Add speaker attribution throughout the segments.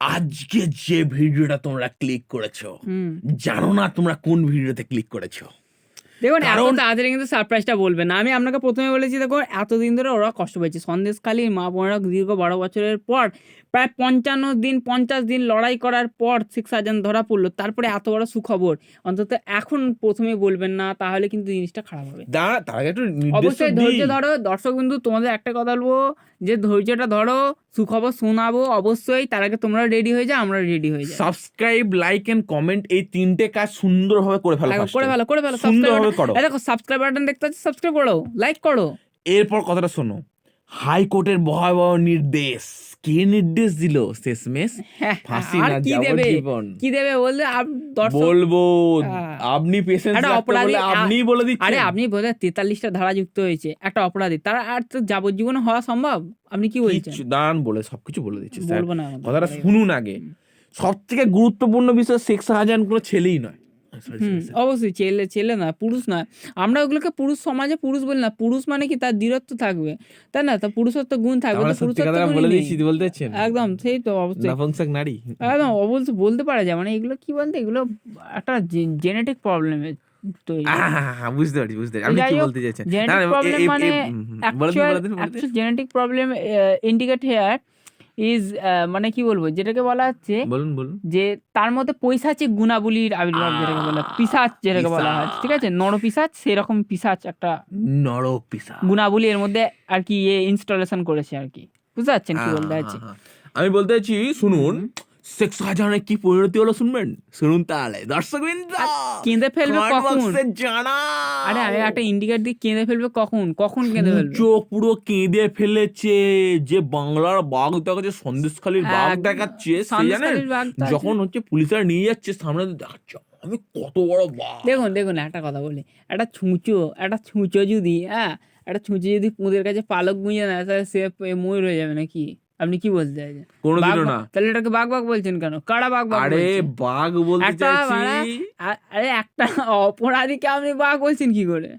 Speaker 1: আজকে যে ভিডিওটা তোমরা ক্লিক করেছ জানো না তোমরা কোন ভিডিওতে ক্লিক করেছ?
Speaker 2: দেখুন এত
Speaker 1: কারণ-
Speaker 2: তাড়াতাড়ি কিন্তু সারপ্রাইজটা বলবেন না। আমি আপনাকে প্রথমে বলেছি দেখো এতদিন ধরে ওরা কষ্ট পেয়েছে। সন্দেশখালী মা বোনেরা দীর্ঘ বারো বছরের পর প্রায় পঞ্চান্ন দিন পঞ্চাশ দিন লড়াই করার পর সিক্স সার্জন ধরা পড়ল। তারপরে এত বড় সুখবর। অন্তত এখন প্রথমে বলবেন না তাহলে কিন্তু জিনিসটা খারাপ হবে। অবশ্যই ধৈর্য ধরো। দর্শক বিন্দু তোমাদের একটা কথা বলব যে ধৈর্যটা ধরো সুখবর শোনাবো অবশ্যই। তার আগে তোমরা রেডি হয়ে যাও আমরা রেডি হয়ে যাই।
Speaker 1: সাবস্ক্রাইব লাইক এন্ড কমেন্ট এই তিনটে কাজ সুন্দরভাবে করে ফেলো
Speaker 2: দেখো, করে। ফেলো করে ফেলো
Speaker 1: সুন্দরভাবে করো।
Speaker 2: দেখো সাবস্ক্রাইব বাটন দেখতে পাচ্ছ সাবস্ক্রাইব করো লাইক করো।
Speaker 1: এরপর কথাটা শোনো। হাইকোর্টের ভয়াবহ নির্দেশ। কে নির্দেশ দিল শেষমেশ
Speaker 2: হ্যাঁ,
Speaker 1: ফাঁসি না
Speaker 2: কি দেবে?
Speaker 1: যাবজ্জীবন
Speaker 2: কি দেবে বললে?
Speaker 1: বলব
Speaker 2: হ্যাঁ।
Speaker 1: আপনি পেশেন্স
Speaker 2: অপরাধী-
Speaker 1: বলে আপনিই বলে দিচ্ছেন।
Speaker 2: আরে আপনি বোধহয় তেতাল্লিশটা ধারা যুক্ত হয়েছে একটা অপরাধী। তার আর তো যাবজ্জীবন হওয়া সম্ভব? আপনি কি বলছেন?
Speaker 1: দাঁড়ান বলে সবকিছু বলে দিচ্ছি স্যার। কথাটা শুনুন আগে। সব থেকে গুরুত্বপূর্ণ বিষয় শেখ শাহজাহান কোনো ছেলেই নয়।
Speaker 2: হুম, অবশ্যই ছেলে ছেলে না পুরুষ না। আমরা ওগুলোকে পুরুষ সমাজে পুরুষ বলি না পুরুষ মানে কি? তার দৃঢ়ত্ব থাকবে। তাই না? তার পুরুষত্ব গুণ থাকবে। তো পুরুষত্ব
Speaker 1: বলে
Speaker 2: নেই।
Speaker 1: বলতে চাচ্ছেন
Speaker 2: একদম সেই তো অবশ্যই।
Speaker 1: নপুংসক নারী।
Speaker 2: একদম অবশ্যই বলতে পারা যায়। মানে এগুলো কি বলতে? এগুলো একটা জেনেটিক
Speaker 1: আহা, বুঝতে পারছি বুঝতে পারছি। আপনি কি বলতে চাইছেন এ- এ-
Speaker 2: মানে। Genetic problem indicate here is মানে কি বলব যেটাকে বলা হচ্ছে
Speaker 1: বলুন বলুন।
Speaker 2: যে তার মধ্যে পৈশাচিক গুণাবলীর আবির্ভাব যেটাকে বলে পিসাচ যেটাকে বলা হয় ঠিক আছে? নর পিসাচ সেরকম পিসাচ একটা
Speaker 1: নর পিসাচ
Speaker 2: গুণাবলীর এর মধ্যে আর কি ইয়ে ইনস্টলেশন করেছে আর কি। বুঝতে পারছেন কি বলতে চাচ্ছি
Speaker 1: হ্যাঁ, হ্যাঁ। আমি বলতে চাইছি শুনুন শেখ শাহজাহানের কি পরিণতি হলো শুনবেন? শুনুন তাহলে
Speaker 2: কেঁদে ফেলবে কখন?
Speaker 1: জানা
Speaker 2: আরে আমি একটা ইন্ডিকেট দিয়ে কেঁদে ফেলবে কখন? কখন কেঁদে ফেলবে?
Speaker 1: চোখ পুরো কেঁদে ফেলেছে যে বাংলার বাঘ দেখাচ্ছে সন্দেশখালীর বাঘ দেখাচ্ছে সে
Speaker 2: তো আছে।
Speaker 1: যখন হচ্ছে পুলিশরা নিয়ে যাচ্ছে সামনে দেখাচ্ছে আমি কত বড় বাঘ!
Speaker 2: দেখুন দেখুন একটা কথা বলি একটা ছুঁচো একটা ছুঁচো যদি হ্যাঁ একটা ছুঁচো যদি পুঁদের কাছে পালক গুঁজে না তাহলে সে ময়ূর হয়ে যাবে নাকি? আপনি কি বলতে চাইছেন?
Speaker 1: কোনোদিনও না।
Speaker 2: তাহলে এটাকে বাঘ বাঘ বলছেন কেন? কারা বাঘ বাঘ
Speaker 1: আরে বাঘ বলতে চাইছি
Speaker 2: মানে- আরে একটা অপরাধীকে আপনি বাঘ বলছেন কি করে?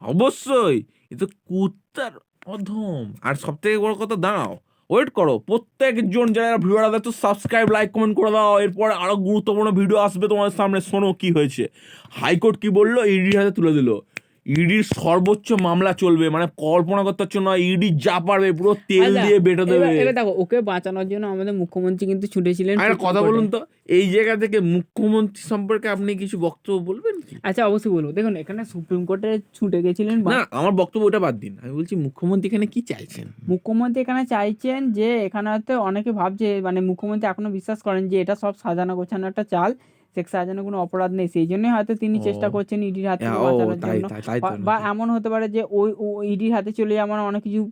Speaker 1: অবশ্যই এ তো কুত্তার অধম। আর সব থেকে বড় কথা দাঁড়াও ওয়েট করো প্রত্যেকজন যারা ভিডিওটা দেখছ সাবস্ক্রাইব লাইক কমেন্ট করে দাও। এরপর আরও গুরুত্বপূর্ণ ভিডিও আসবে তোমাদের সামনে শোনো কি হয়েছে। হাইকোর্ট কি বলল? ইডির হাতে তুলে দিল। ইডির সর্বোচ্চ মামলা চলবে মানে কল্পনা করতে পারছ না ইডি যা পারবে পুরো তেল
Speaker 2: আচ্ছা,
Speaker 1: দিয়ে বেটে দেবে।
Speaker 2: দেখো ওকে বাঁচানোর জন্য আমাদের মুখ্যমন্ত্রী কিন্তু ছুটেছিলেন
Speaker 1: আর কথা বলুন তো এই জায়গা থেকে মুখ্যমন্ত্রী সম্পর্কে আপনি কিছু বক্তব্য বলবেন
Speaker 2: আচ্ছা অবশ্যই বলব। দেখুন এখানে সুপ্রিম কোর্টে ছুটে গেছিলেন
Speaker 1: না আমার বক্তব্য ওটা বাদ দিন। আমি বলছি মুখ্যমন্ত্রী এখানে কি চাইছেন?
Speaker 2: মুখ্যমন্ত্রী এখানে চাইছেন যে এখানে হয়তো অনেকে ভাবছে মানে মুখ্যমন্ত্রী এখনও বিশ্বাস করেন যে এটা সব সাজানো গোছানো একটা চাল। শেখ শাহজাহানের কোনো অপরাধ নেই। সেই জন্যই হয়তো তিনি চেষ্টা করছেন ইডির হাতে থেকে
Speaker 1: হ্যাঁ,
Speaker 2: বাঁচানোর জন্য।
Speaker 1: তাই তাই তো
Speaker 2: বা- বা এমন হতে পারে যে ওই ইডির হাতে চলে আমার অনেক কিছু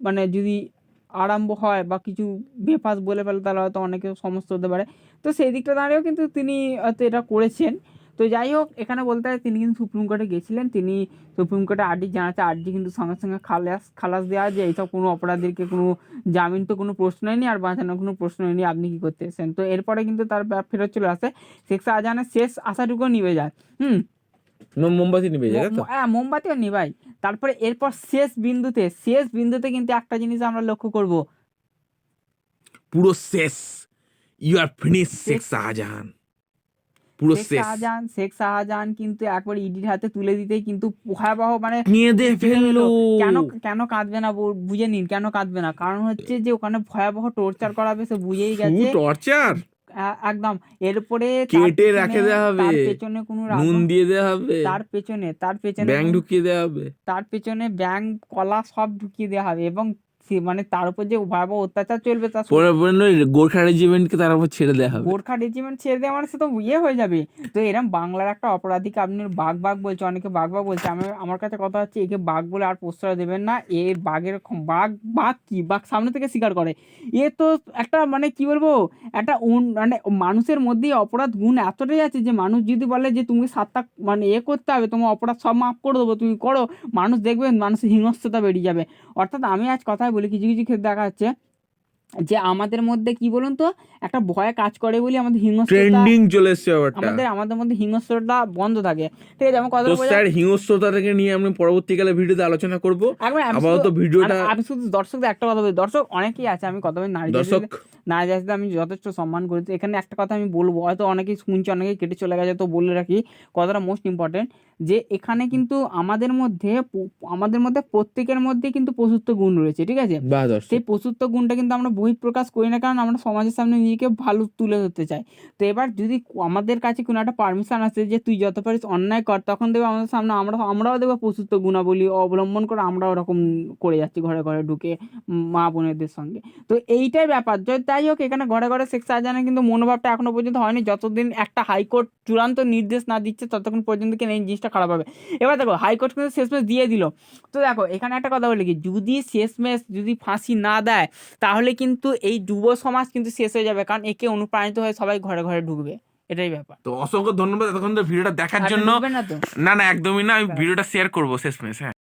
Speaker 2: মানে যদি আরম্ভ হয় বা কিছু বেফাস বলে ফেলে তাহলে হয়তো অনেকে সমস্যা হতে পারে। তো সেই দিকটা দাঁড়িয়েও কিন্তু তিনি হয়তো এটা করেছেন। তো যাই হোক এখানে বলতে হয় তিনি কিন্তু সুপ্রিম কোর্টে গেছিলেন। তিনি সুপ্রিম কোর্টে আর্জি জানাচ্ছে আর্জি কিন্তু সঙ্গে সঙ্গে খালাস খালাস দেওয়া যে এইসব কোনো অপরাধীকে কোনো জামিন তো কোনো প্রশ্নই নেই আর বাঁচানোর কোনো প্রশ্নই নেই আপনি কী করতে এসেছেন? তো এরপরে কিন্তু তার ফেরত চলে আসে শেখ শাহজাহানের শেষ আশাটুকু নিভে যায়। হুম?
Speaker 1: মোমবাতি নিবে যায়
Speaker 2: হ্যাঁ মোমবাতিও নিবাই তারপরে এরপর শেষ বিন্দুতে শেষ বিন্দুতে কিন্তু একটা জিনিস আমরা লক্ষ্য করব।
Speaker 1: পুরো শেষ। You are finish Sheikh Shahjahan. পুরো শেষ
Speaker 2: শাহজাহান শেখ শাহজাহান কিন্তু একবার ইডির হাতে তুলে দিতেই কিন্তু ভয়াবহ মানে
Speaker 1: কেঁদে ফেলল।
Speaker 2: কেন কেন কাঁদবে না বুঝে নিন কেন কাঁদবে না? কারণ হচ্ছে যে ওখানে ভয়াবহ টর্চার করাবে সে বুঝেই গেছে।
Speaker 1: টর্চার
Speaker 2: একদম। এরপরে
Speaker 1: কেটে রাখে দেওয়া হবে।
Speaker 2: তার পেছনে কোনো
Speaker 1: নুন দিয়ে দেওয়া হবে।
Speaker 2: তার পেছনে তার পেছনে
Speaker 1: ব্যাং ঢুকিয়ে দেওয়া হবে।
Speaker 2: তার পেছনে ব্যাং কলা সব ঢুকিয়ে দেওয়া হবে এবং সে- মানে তার উপর যে ভয়াবহ অত্যাচার চলবে তার
Speaker 1: গোর্খা রেজিমেন্টকে তার উপর ছেড়ে দেওয়া হবে।
Speaker 2: গোর্খা রেজিমেন্ট ছেড়ে দেওয়া মানে সে তো ইয়ে হয়ে যাবে। তো এরকম বাংলার একটা অপরাধীকে আপনি বাঘ বাঘ বলছে অনেকে বাঘ বাঘ বলছে। আমি আমার কাছে কথা হচ্ছে একে বাঘ বলে আর প্রশ্রয় দেবেন না। এ বাঘের বাঘ বাঘ কি? বাঘ সামনে থেকে স্বীকার করে। এ তো একটা মানে কি বলব? একটা মানে মানুষের মধ্যেই অপরাধ গুণ এতটাই আছে যে মানুষ যদি বলে যে তুমি সাতটা মানে এ করতে হবে তোমার অপরাধ সব মাফ করে দেবো তুমি করো। মানুষ দেখবে মানুষের হিংস্রতা বেরিয়ে যাবে। অর্থাৎ আমি আজ কথাই বলি কিছু কিছু ক্ষেত্রে দেখা যাচ্ছে যে আমাদের মধ্যে কি বলুন তো একটা ভয় কাজ করে বলি আমাদের হিংস্র
Speaker 1: ট্রেন্ডিং চলে এসেছে
Speaker 2: আমাদের আমাদের মধ্যে হিংস্রতা বন্ধ থাকে। ঠিক আছে আমি কথা বলছি
Speaker 1: স্যার হিংস্রতা থেকে নিয়ে আমি পরবর্তীকালে ভিডিওতে আলোচনা করব। আপাতত
Speaker 2: শুধু-
Speaker 1: ভিডিওটা
Speaker 2: আমি শুধু দর্শকদের একটা কথা বলি। দর্শক অনেকেই আছে আমি কথা বলি নারী
Speaker 1: দর্শক
Speaker 2: জাতিকে আমি যথেষ্ট সম্মান করি তো এখানে একটা কথা আমি বলব হয়তো অনেকেই শুনছে অনেকেই কেটে চলে গেছে তো বলে রাখি কথাটা মোস্ট ইম্পর্টেন্ট যে এখানে কিন্তু আমাদের মধ্যে আমাদের মধ্যে প্রত্যেকের মধ্যে কিন্তু পশুত্ব গুণ রয়েছে ঠিক আছে? সেই পশুত্ব গুণটা কিন্তু আমরা বহিঃপ্রকাশ করি না কারণ আমরা সমাজের সামনে নিজেকে ভালো তুলে ধরতে চাই। তো এবার যদি আমাদের কাছে কোনো একটা পারমিশন আসে যে তুই যত পারিস অন্যায় কর তখন দেখবে আমাদের সামনে আমরা আমরাও দেখব পশুত্ব গুণাবলী অবলম্বন করে আমরাও ওরকম করে যাচ্ছি ঘরে ঘরে ঢুকে মা বোনেদের সঙ্গে। তো এইটাই ব্যাপার য- যাই হোক এখানে ঘরে ঘরে সেক্স সার্জানের কিন্তু মনোভাবটা এখনও পর্যন্ত হয়নি। যতদিন একটা হাইকোর্ট চূড়ান্ত নির্দেশ না দিচ্ছে ততক্ষণ পর্যন্ত কিন্তু এই জিনিসটা খারাপ হবে। এবার দেখো হাইকোর্ট কিন্তু শেষমেশ দিয়ে দিল। তো দেখো এখানে একটা কথা বলি কি যদি শেষমেশ যদি ফাঁসি না দেয় তাহলে কিন্তু এই যুব সমাজ কিন্তু শেষ হয়ে যাবে। কারণ একে অনুপ্রাণিত হয়ে সবাই ঘরে ঘরে ঢুকবে। এটাই ব্যাপার।
Speaker 1: তো অসংখ্য ধন্যবাদ এতক্ষণ ভিডিওটা দেখার জন্য।
Speaker 2: ঢুকবেন না তো।
Speaker 1: না না একদমই না আমি ভিডিওটা শেয়ার করব শেষমেশ হ্যাঁ।